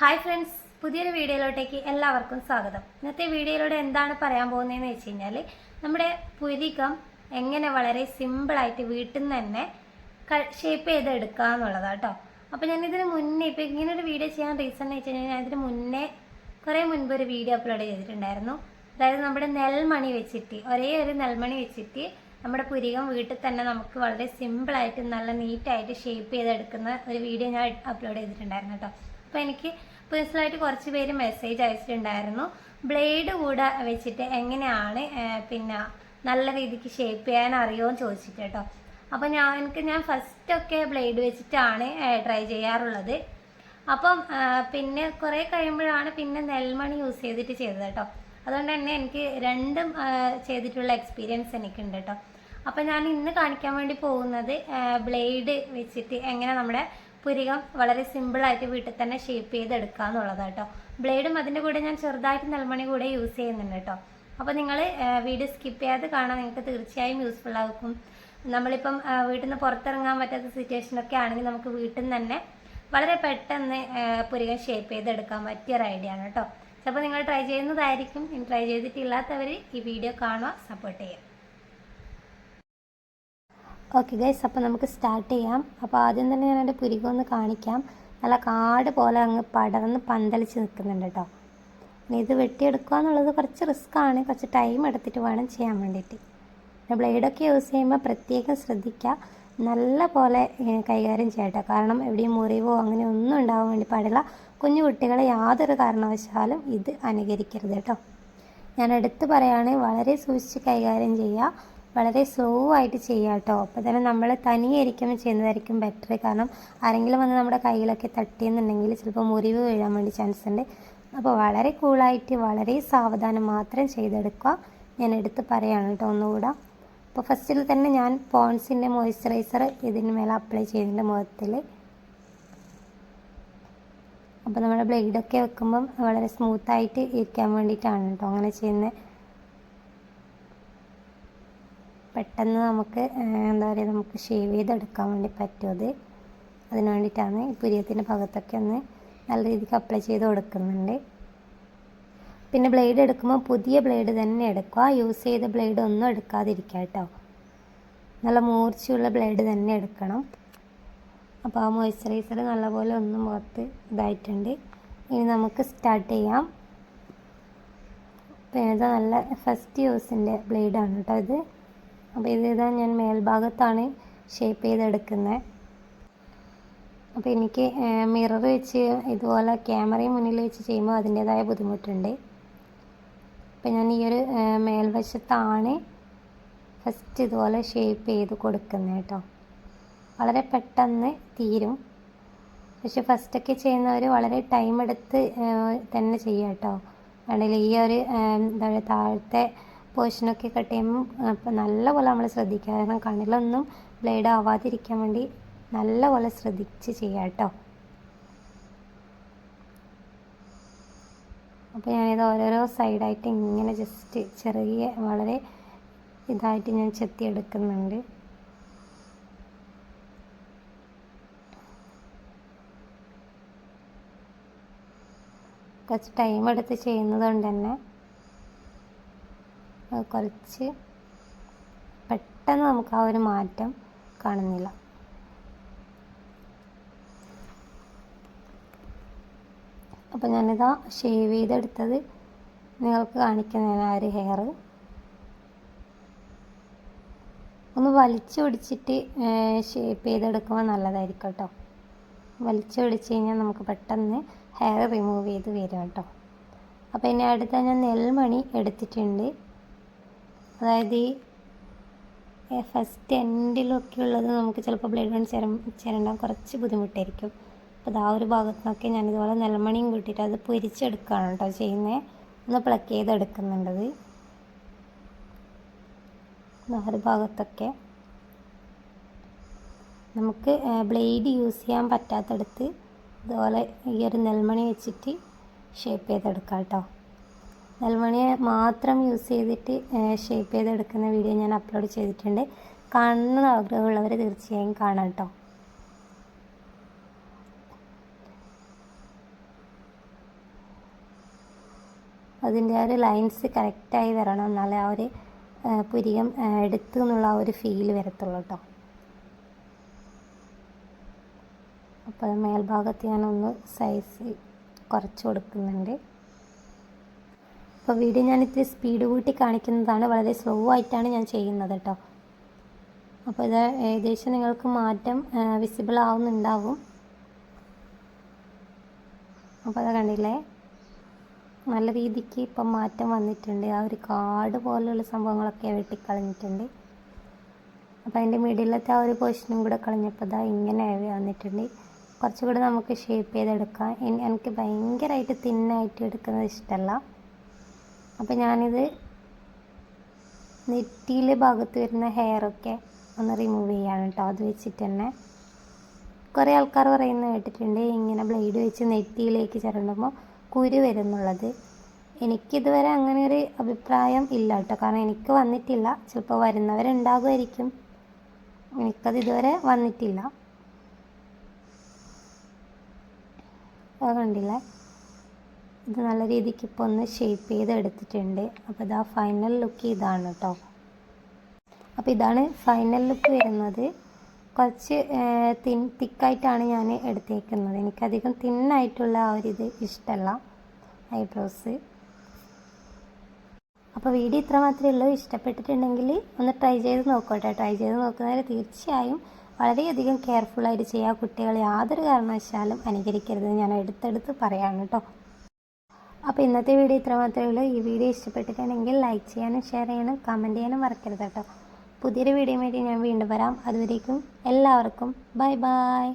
Hi friends പുതിയൊരു വീഡിയോയിലോട്ടേക്ക് എല്ലാവർക്കും സ്വാഗതം. ഇന്നത്തെ വീഡിയോയിലൂടെ എന്താണ് പറയാൻ പോകുന്നതെന്ന് വെച്ച് കഴിഞ്ഞാൽ നമ്മുടെ പുരികം എങ്ങനെ വളരെ സിമ്പിളായിട്ട് വീട്ടിൽ നിന്ന് തന്നെ ഷേപ്പ് ചെയ്ത് എടുക്കുക എന്നുള്ളതാണ് കേട്ടോ അപ്പോൾ ഞാൻ ഇതിന് മുന്നേ ഇപ്പോൾ ഇങ്ങനെ ഒരു വീഡിയോ ചെയ്യാൻ റീസൺ എന്ന് വെച്ച് കഴിഞ്ഞാൽ ഞാൻ ഇതിന് മുന്നേ കുറേ മുൻപ് ഒരു വീഡിയോ അപ്ലോഡ് ചെയ്തിട്ടുണ്ടായിരുന്നു. അതായത് നമ്മുടെ നെൽമണി വെച്ചിട്ട് ഒരേ ഒരു നെൽമണി വെച്ചിട്ട് നമ്മുടെ പുരികം വീട്ടിൽ തന്നെ നമുക്ക് വളരെ സിമ്പിളായിട്ട് നല്ല നീറ്റായിട്ട് ഷേപ്പ് ചെയ്തെടുക്കുന്ന ഒരു വീഡിയോ ഞാൻ അപ്ലോഡ് ചെയ്തിട്ടുണ്ടായിരുന്നു കേട്ടോ അപ്പോൾ എനിക്ക് പേഴ്സണലായിട്ട് കുറച്ച് പേര് മെസ്സേജ് അയച്ചിട്ടുണ്ടായിരുന്നു. ബ്ലേഡ് കൂടെ വെച്ചിട്ട് എങ്ങനെയാണ് പിന്നെ നല്ല രീതിക്ക് ഷേപ്പ് ചെയ്യാൻ അറിയുമോ എന്ന് ചോദിച്ചിട്ട് കേട്ടോ. അപ്പോൾ ഞാൻ എനിക്ക് ഞാൻ ഫസ്റ്റൊക്കെ ബ്ലേഡ് വെച്ചിട്ടാണ് ട്രൈ ചെയ്യാറുള്ളത്. അപ്പം പിന്നെ കുറേ കഴിയുമ്പോഴാണ് പിന്നെ നെൽമണി യൂസ് ചെയ്തിട്ട് ചെയ്തത് കേട്ടോ. അതുകൊണ്ട് തന്നെ എനിക്ക് രണ്ടും ചെയ്തിട്ടുള്ള എക്സ്പീരിയൻസ് എനിക്കുണ്ട് കേട്ടോ. അപ്പം ഞാൻ ഇന്ന് കാണിക്കാൻ വേണ്ടി പോകുന്നത് ബ്ലേഡ് വെച്ചിട്ട് എങ്ങനെ നമ്മുടെ പുരികം വളരെ സിമ്പിളായിട്ട് വീട്ടിൽ തന്നെ ഷേപ്പ് ചെയ്തെടുക്കുക എന്നുള്ളതാണ് കേട്ടോ ബ്ലേഡും അതിന്റെ കൂടെ ഞാൻ ചെറുതായിട്ട് നെൽമണി കൂടെ യൂസ് ചെയ്യുന്നുണ്ട് കേട്ടോ. അപ്പോൾ നിങ്ങൾ വീഡിയോ സ്കിപ്പ് ചെയ്യാതെ കാണാൻ നിങ്ങൾക്ക് തീർച്ചയായും യൂസ്ഫുൾ ആകും. നമ്മളിപ്പം വീട്ടിൽ നിന്ന് പുറത്തിറങ്ങാൻ പറ്റാത്ത സിറ്റുവേഷനൊക്കെ ആണെങ്കിൽ നമുക്ക് വീട്ടിൽ നിന്ന് തന്നെ വളരെ പെട്ടെന്ന് പുരികം ഷേപ്പ് ചെയ്തെടുക്കാൻ പറ്റിയ ഒരു ഐഡിയ ആണ് കേട്ടോ. ചിലപ്പോൾ നിങ്ങൾ ട്രൈ ചെയ്യുന്നതായിരിക്കും. ട്രൈ ചെയ്തിട്ടില്ലാത്തവർ ഈ വീഡിയോ കാണുക സപ്പോർട്ട് ചെയ്യുക. ഓക്കെ ഗൈസ് അപ്പോൾ നമുക്ക് സ്റ്റാർട്ട് ചെയ്യാം. അപ്പോൾ ആദ്യം തന്നെ ഞാൻ എന്റെ പുരികം ഒന്ന് കാണിക്കാം. നല്ല കാട് പോലെ അങ്ങ് പടർന്ന് പന്തലിച്ച് നിൽക്കുന്നുണ്ട് കേട്ടോ ഇനി ഇത് വെട്ടിയെടുക്കുക എന്നുള്ളത് കുറച്ച് റിസ്ക് ആണ്. കുറച്ച് ടൈം എടുത്തിട്ട് വേണം ചെയ്യാൻ വേണ്ടിയിട്ട്. ബ്ലേഡൊക്കെ യൂസ് ചെയ്യുമ്പോൾ പ്രത്യേകം ശ്രദ്ധിക്കുക. നല്ല പോലെ കൈകാര്യം ചെയ്യട്ടെ കാരണം എവിടെയും മുറിവോ അങ്ങനെ ഒന്നും ഉണ്ടാവാൻ വേണ്ടി പാടില്ല. കുഞ്ഞു കുട്ടികളെ യാതൊരു കാരണവശാലും ഇത് അനുകരിക്കരുത് കേട്ടോ ഞാൻ എടുത്തു പറയുകയാണെങ്കിൽ വളരെ സൂക്ഷിച്ച് കൈകാര്യം ചെയ്യുക. വളരെ സ്ലോ ആയിട്ട് ചെയ്യുക കേട്ടോ. അപ്പോൾ തന്നെ നമ്മൾ തനിയെ ഇരിക്കുമ്പോൾ ചെയ്യുന്നതായിരിക്കും ബെറ്റർ കാരണം ആരെങ്കിലും വന്ന് നമ്മുടെ കയ്യിലൊക്കെ തട്ടിയെന്നുണ്ടെങ്കിൽ ചിലപ്പോൾ മുറിവ് വീഴാൻ വേണ്ടി ചാൻസ് ഉണ്ട്. അപ്പോൾ വളരെ കൂളായിട്ട് വളരെ സാവധാനം മാത്രം ചെയ്തെടുക്കുക. ഞാൻ എടുത്ത് പറയുകയാണ് കേട്ടോ ഒന്നുകൂടെ. അപ്പോൾ ഫസ്റ്റിൽ തന്നെ ഞാൻ പോൺസിന്റെ മോയ്സ്ചറൈസർ ഇതിന് മേലെ അപ്ലൈ ചെയ്യുന്നുണ്ട് മുഖത്തിൽ. അപ്പോൾ നമ്മുടെ ബ്ലേഡൊക്കെ വെക്കുമ്പം വളരെ സ്മൂത്തായിട്ട് ഇരിക്കാൻ വേണ്ടിയിട്ടാണ് കേട്ടോ അങ്ങനെ ചെയ്യുന്നത്. പെട്ടെന്ന് നമുക്ക് എന്താ പറയുക നമുക്ക് ഷേവ് ചെയ്തെടുക്കാൻ വേണ്ടി പറ്റും അത് അതിന് വേണ്ടിയിട്ടാണ് ഈ പുരിയത്തിന്റെ ഭാഗത്തൊക്കെ ഒന്ന് നല്ല രീതിക്ക് അപ്ലൈ ചെയ്ത് കൊടുക്കുന്നുണ്ട്. പിന്നെ ബ്ലേഡ് എടുക്കുമ്പോൾ പുതിയ ബ്ലേഡ് തന്നെ എടുക്കുക. യൂസ് ചെയ്ത ബ്ലേഡ് ഒന്നും എടുക്കാതിരിക്കുക കേട്ടോ. നല്ല മൂർച്ചയുള്ള ബ്ലേഡ് തന്നെ എടുക്കണം. അപ്പോൾ ആ മോയ്സ്ചറൈസർ നല്ലപോലെ ഒന്ന് മുഖത്ത് ഇതായിട്ടുണ്ട്. ഇനി നമുക്ക് സ്റ്റാർട്ട് ചെയ്യാം. ഇത് നല്ല ഫസ്റ്റ് യൂസിന്റെ ബ്ലേഡാണ് കേട്ടോ ഇത്. അപ്പോൾ ഇത് ഇതാ ഞാൻ മേൽഭാഗത്താണ് ഷേപ്പ് ചെയ്തെടുക്കുന്നത്. അപ്പോൾ എനിക്ക് മിറർ വെച്ച് ഇതുപോലെ ക്യാമറയും മുന്നിൽ വെച്ച് ചെയ്യുമ്പോൾ അതിന്റേതായ ബുദ്ധിമുട്ടുണ്ട്. അപ്പോൾ ഞാൻ ഈ ഒരു മേൽവശത്താണ് ഫസ്റ്റ് ഇതുപോലെ ഷേപ്പ് ചെയ്ത് കൊടുക്കുന്നത് കേട്ടോ. വളരെ പെട്ടെന്ന് തീരും. പക്ഷെ ഫസ്റ്റൊക്കെ ചെയ്യുന്നവർ വളരെ ടൈം എടുത്ത് തന്നെ ചെയ്യുക കേട്ടോ. അല്ലെങ്കിൽ ഈ ഒരു എന്താ പറയുക താഴത്തെ പോർഷനൊക്കെ കട്ട് ചെയ്യുമ്പോൾ അപ്പോൾ നല്ലപോലെ നമ്മൾ ശ്രദ്ധിക്കുക. കാരണം കണ്ണിലൊന്നും ബ്ലേഡ് ആവാതിരിക്കാൻ വേണ്ടി നല്ലപോലെ ശ്രദ്ധിച്ച് ചെയ്യുക കേട്ടോ. അപ്പോൾ ഞാനിത് ഓരോരോ സൈഡായിട്ട് ഇങ്ങനെ ജസ്റ്റ് ചെറിയ വളരെ ഇതായിട്ട് ഞാൻ ചെത്തിയെടുക്കുന്നുണ്ട്. കുറച്ച് ടൈം എടുത്ത് ചെയ്യുന്നത് കൊണ്ട് തന്നെ കുറച്ച് പെട്ടെന്ന് നമുക്ക് ആ ഒരു മാറ്റം കാണുന്നില്ല. അപ്പോൾ ഞാനിതാ ഷേവ് ചെയ്തെടുത്തത് നിങ്ങൾക്ക് കാണിക്കുന്നതിന് ആ ഒരു ഹെയർ ഒന്ന് വലിച്ചു പിടിച്ചിട്ട് ഷേപ്പ് ചെയ്തെടുക്കുമ്പോൾ നല്ലതായിരിക്കും കേട്ടോ. വലിച്ചു പിടിച്ച് കഴിഞ്ഞാൽ നമുക്ക് പെട്ടെന്ന് ഹെയർ റിമൂവ് ചെയ്ത് വരും കേട്ടോ. അപ്പോൾ ഇനി അടുത്ത ഞാൻ നെൽമണി എടുത്തിട്ടുണ്ട്. അതായത് ഫസ്റ്റ് എൻഡിലൊക്കെ ഉള്ളത് നമുക്ക് ചിലപ്പോൾ ബ്ലേഡ് വൺ ചേരം ചേരണ്ടാൻ കുറച്ച് ബുദ്ധിമുട്ടായിരിക്കും. അപ്പോൾ ആ ഒരു ഭാഗത്തു നിന്നൊക്കെ ഞാനിതുപോലെ നെൽമണിയും കൂട്ടിയിട്ട് അത് പൊരിച്ചെടുക്കുകയാണ് കേട്ടോ ചെയ്യുന്നത് ഒന്ന് പ്ലക്ക് ചെയ്തെടുക്കുന്നുണ്ടത്. ഒരു ഭാഗത്തൊക്കെ നമുക്ക് ബ്ലേഡ് യൂസ് ചെയ്യാൻ പറ്റാത്തടത്ത് ഇതുപോലെ ഈ ഒരു നെൽമണി വെച്ചിട്ട് ഷേപ്പ് ചെയ്തെടുക്കാം കേട്ടോ. നെൽമണി മാത്രം യൂസ് ചെയ്തിട്ട് ഷേപ്പ് ചെയ്തെടുക്കുന്ന വീഡിയോ ഞാൻ അപ്ലോഡ് ചെയ്തിട്ടുണ്ട്. കാണുന്ന ആഗ്രഹമുള്ളവർ തീർച്ചയായും കാണാം കേട്ടോ അതിന്റെ ആ ഒരു ലൈൻസ് കറക്റ്റായി വരണം എന്നാലേ ആ ഒരു പുരികം എടുത്തു എന്നുള്ള ആ ഒരു ഫീൽ വരത്തുള്ളൂ കേട്ടോ അപ്പോൾ മേൽഭാഗത്ത് ഞാനൊന്ന് സൈസ് കുറച്ച് കൊടുക്കുന്നുണ്ട്. അപ്പോൾ വീഡിയോ ഞാൻ ഇത്തിരി സ്പീഡ് കൂട്ടി കാണിക്കുന്നതാണ്. വളരെ സ്ലോ ആയിട്ടാണ് ഞാൻ ചെയ്യുന്നത് കേട്ടോ അപ്പോൾ ഇത് ഏകദേശം നിങ്ങൾക്ക് മാറ്റം വിസിബിൾ ആവുന്നുണ്ടാവും. അപ്പോൾ അത് കണ്ടില്ലേ? നല്ല രീതിക്ക് ഇപ്പം മാറ്റം വന്നിട്ടുണ്ട്. ആ ഒരു കാട് പോലെയുള്ള സംഭവങ്ങളൊക്കെ വെട്ടിക്കളഞ്ഞിട്ടുണ്ട്. അപ്പോൾ അതിന്റെ മിഡിലത്തെ ആ ഒരു പൊസിഷനും കൂടെ കളഞ്ഞപ്പോൾ ഇതാ ഇങ്ങനെ വന്നിട്ടുണ്ട്. കുറച്ചുകൂടെ നമുക്ക് ഷേപ്പ് ചെയ്തെടുക്കാം. എനിക്ക് ഭയങ്കരമായിട്ട് തിന്നായിട്ട് എടുക്കുന്നത് ഇഷ്ടമല്ല അപ്പോൾ ഞാനിത് നെറ്റിയിലെ ഭാഗത്ത് വരുന്ന ഹെയറൊക്കെ ഒന്ന് റിമൂവ് ചെയ്യാണ് കേട്ടോ അത് വെച്ചിട്ട് തന്നെ കുറേ ആൾക്കാർ പറയുന്നത് കേട്ടിട്ടുണ്ട് ഇങ്ങനെ ബ്ലേഡ് വെച്ച് നെറ്റിയിലേക്ക് ചിരണ്ടുമ്പോൾ കുരു വരുന്നുള്ളത്. എനിക്കിതുവരെ അങ്ങനെ ഒരു അഭിപ്രായം ഇല്ല കേട്ടോ കാരണം എനിക്ക് വന്നിട്ടില്ല. ചിലപ്പോൾ വരുന്നവരുണ്ടാകുമായിരിക്കും. എനിക്കത് ഇതുവരെ വന്നിട്ടില്ല. കണ്ടില്ലേ? ഇത് നല്ല രീതിക്ക് ഇപ്പോൾ ഒന്ന് ഷേപ്പ് ചെയ്ത് എടുത്തിട്ടുണ്ട് അപ്പോൾ ഇതാ ഫൈനൽ ലുക്ക് ഇതാണ് കേട്ടോ അപ്പോൾ ഇതാണ് ഫൈനൽ ലുക്ക് വരുന്നത്. കുറച്ച് തിൻ തിക്കായിട്ടാണ് ഞാൻ എടുത്തേക്കുന്നത്. എനിക്കധികം തിന്നായിട്ടുള്ള ആ ഒരു ഇത് ഇഷ്ടമല്ല ഐബ്രോസ്. അപ്പോൾ വീഡിയോ ഇത്ര മാത്രമേ ഉള്ളൂ. ഇഷ്ടപ്പെട്ടിട്ടുണ്ടെങ്കിൽ ഒന്ന് ട്രൈ ചെയ്ത് നോക്കട്ടെ. ട്രൈ ചെയ്ത് നോക്കുന്നതിൽ തീർച്ചയായും വളരെയധികം കെയർഫുള്ളായിട്ട് ചെയ്യുക കുട്ടികൾ യാതൊരു കാരണവശാലും അനുകരിക്കരുത് ഞാൻ എടുത്തെടുത്ത് പറയാണ് കേട്ടോ അപ്പോൾ ഇന്നത്തെ വീഡിയോ ഇത്ര മാത്രമേ ഉള്ളൂ. ഈ വീഡിയോ ഇഷ്ടപ്പെട്ടിട്ടുണ്ടെങ്കിൽ ലൈക്ക് ചെയ്യാനും ഷെയർ ചെയ്യാനും കമന്റ് ചെയ്യാനും മറക്കരുത് കേട്ടോ. പുതിയൊരു വീഡിയോ വേണ്ടി ഞാൻ വീണ്ടും വരാം. അതുവരേക്കും എല്ലാവർക്കും ബൈ ബൈ